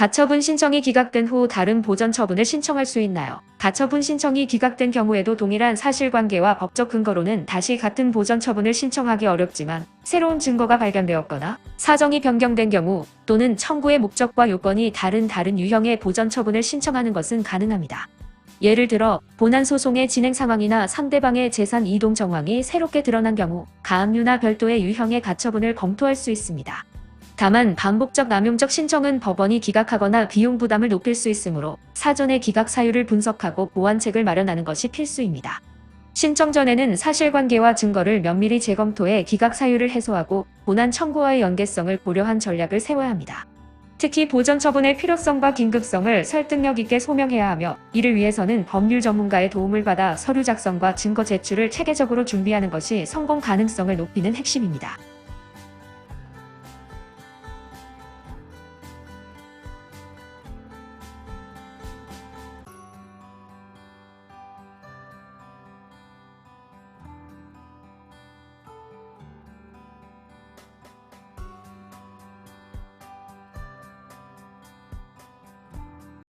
가처분 신청이 기각된 후 다른 보전 처분을 신청할 수 있나요? 가처분 신청이 기각된 경우에도 동일한 사실관계와 법적 근거로는 다시 같은 보전 처분을 신청하기 어렵지만 새로운 증거가 발견되었거나 사정이 변경된 경우 또는 청구의 목적과 요건이 다른 다른 유형의 보전 처분을 신청하는 것은 가능합니다. 예를 들어 본안 소송의 진행 상황이나 상대방의 재산 이동 정황이 새롭게 드러난 경우 가압류나 별도의 유형의 가처분을 검토할 수 있습니다. 다만 반복적 남용적 신청은 법원이 기각하거나 비용 부담을 높일 수 있으므로 사전에 기각 사유를 분석하고 보완책을 마련하는 것이 필수입니다. 신청 전에는 사실관계와 증거를 면밀히 재검토해 기각 사유를 해소하고 본안 청구와의 연계성을 고려한 전략을 세워야 합니다. 특히 보전 처분의 필요성과 긴급성을 설득력 있게 소명해야 하며 이를 위해서는 법률 전문가의 도움을 받아 서류 작성과 증거 제출을 체계적으로 준비하는 것이 성공 가능성을 높이는 핵심입니다.